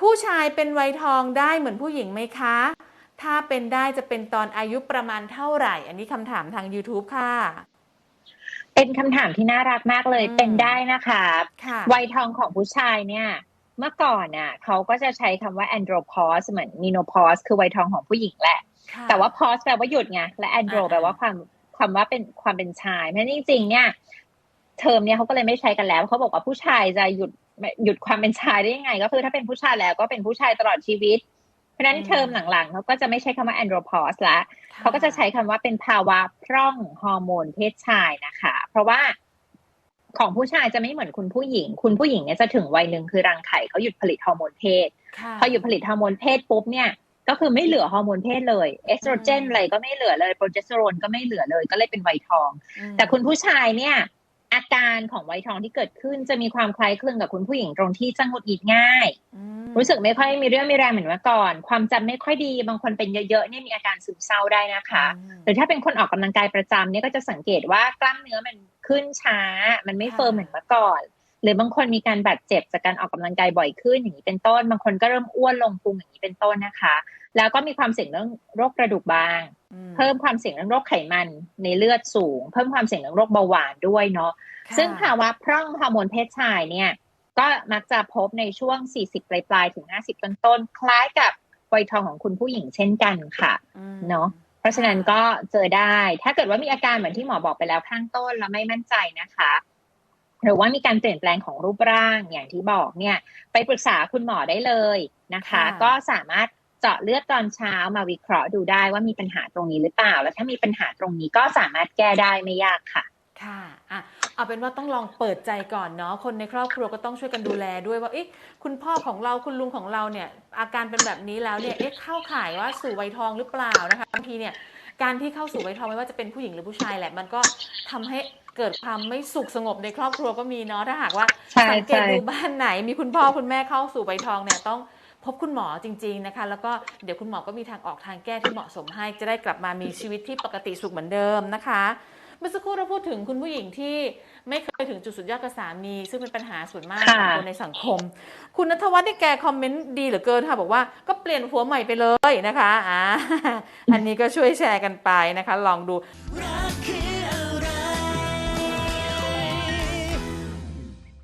ผู้ชายเป็นวัยทองได้เหมือนผู้หญิงไหมคะ ถ้าเป็นได้จะเป็นตอนอายุประมาณเท่าไหร่ อันนี้คำถามทาง YouTube ค่ะ เป็นคำถามที่น่ารักมากเลยอืมเป็นได้นะคะค่ะวัยทองของผู้ชายเนี่ย เมื่อก่อนน่ะเขาก็จะใช้คำว่า andropause เหมือน menopause คือวัยทองของผู้หญิงแหละค่ะแต่ว่า pause แปลว่าหยุดไง และ andro อ่าแปลว่าความความว่าเป็นความเป็นชายเพราะฉะนั้นจริงๆเนี่ย เทอมเนี่ยเขาก็เลยไม่ใช้กันแล้วเขาบอกว่าผู้ชายจะหยุด หยุดความเป็นชายได้ยังไง ก็คือถ้าเป็นผู้ชายแล้วก็เป็นผู้ชายตลอดชีวิต เพราะฉะนั้นอืมเทอมหลังๆเขาก็จะไม่ใช้คำว่า andropause ละค่เขาก็จะใช้คำว่าเป็นภาวะพร่องฮอร์โมนเพศชายนะคะ เพราะว่าของผู้ชายจะไม่เหมือนคุณผู้หญิง คุณผู้หญิงเนี่ยจะถึงวัยหนึ่งคือรังไข่เขาหยุดผลิตฮอร์โมนเพศค่ะพอหยุดผลิตฮอร์โมนเพศปุ๊บเนี่ย ก็คือไม่เหลือฮอร์โมนเพศเลย เอสโตรเจนอืมอะไรก็ไม่เหลือเลย โปรเจสเตอโรนก็ไม่เหลือเลย ก็เลยเป็นวัยทองอืมแต่คุณผู้ชายเนี่ย อาการของวัยทองที่เกิดขึ้นจะมีความคล้ายคลึงกับคุณผู้หญิงตรงที่จะหงุดหงิดง่ายอืมรู้สึกไม่ค่อยมีเรื่องมีแรงเหมือนเมื่อก่อน ความจำไม่ค่อยดีบางคนเป็นเยอะๆเนี่ยมีอาการซึมเศร้าได้นะคะอืมหรือถ้าเป็นคนออกกำลังกายประจำเนี่ยก็จะสังเกตว่ากล้ามเนื้อมันขึ้นช้า มันไม่ค่ะเฟิร์มเหมือนเมื่อก่อน หรือบางคนมีการบาดเจ็บจากการออกกำลังกายบ่อยขึ้นอย่างนี้เป็นต้น บางคนก็เริ่มอ้วนลงพุงอย่างนี้เป็นต้นนะคะ แล้วก็มีความเสี่ยงเรื่องโรคกระดูกบางอืมเพิ่มความเสี่ยงเรื่องโรคไขมันในเลือดสูง เพิ่มความเสี่ยงเรื่องโรคเบาหวานด้วยเนาะค่ะซึ่งภาวะพร่องฮอร์โมนเพศชายเนี่ยก็มักจะพบในช่วง 40 ปลายปลายๆถึง 50 ต้นต้นๆคล้ายกับวัยทองของคุณผู้หญิงเช่นกันค่ะอืมเนาะเพราะฉะนั้นก็เจอได้ ถ้าเกิดว่ามีอาการเหมือนที่หมอบอกไปแล้วข้างต้นแล้วไม่มั่นใจนะคะหรือว่ามีการเปลี่ยนแปลงของรูปร่างอย่างที่บอกเนี่ย ไปปรึกษาคุณหมอได้เลยนะคะค่ะก็สามารถ เจาะเลือดตอนเช้ามาวิเคราะห์ดูได้ว่ามีปัญหาตรงนี้หรือเปล่า แล้วถ้ามีปัญหาตรงนี้ก็สามารถแก้ได้ไม่ยากค่ะ ค่ะอะเอาเป็นว่าต้องลองเปิดใจก่อนเนาะคนในครอบครัวก็ต้องช่วยกันดูแลด้วยว่าเอ๊ะคุณพ่อของเราคุณลุงของเราเนี่ย อาการเป็นแบบนี้แล้วเนี่ยเอ๊ะเข้าข่ายว่าสู่วัยทองหรือเปล่านะคะบางทีเนี่ยการที่เข้าสู่วัยทองไม่ว่าจะเป็นผู้หญิงหรือผู้ชายแหละ มันก็ทำให้เกิดความไม่สุขสงบในครอบครัวก็มีเนาะถ้าหากว่าสังเกตดูบ้านไหน มีคุณพ่อคุณแม่เข้าสู่วัยทองเนี่ยต้อง พบคุณหมอจริงๆนะคะ แล้วก็เดี๋ยวคุณหมอก็มีทางออกทางแก้ที่เหมาะสมให้จะได้กลับมามีชีวิตที่ปกติสุขเหมือนเดิมนะคะเมื่อสักครู่เราพูดถึงคุณผู้หญิงที่ไม่เคยถึงจุดสุดยอดกับสามี ซึ่งเป็นปัญหาส่วนมากขค่ะองคนในสังคม คุณนัทวัฒน์นี่แกคอมเมนต์ดีเหลือเกินค่ะ บอกว่าก็เปลี่ยนหัวใหม่ไปเลยนะคะอ่าอันนี้ก็ช่วยแชร์กันไปนะคะ ลองดูรั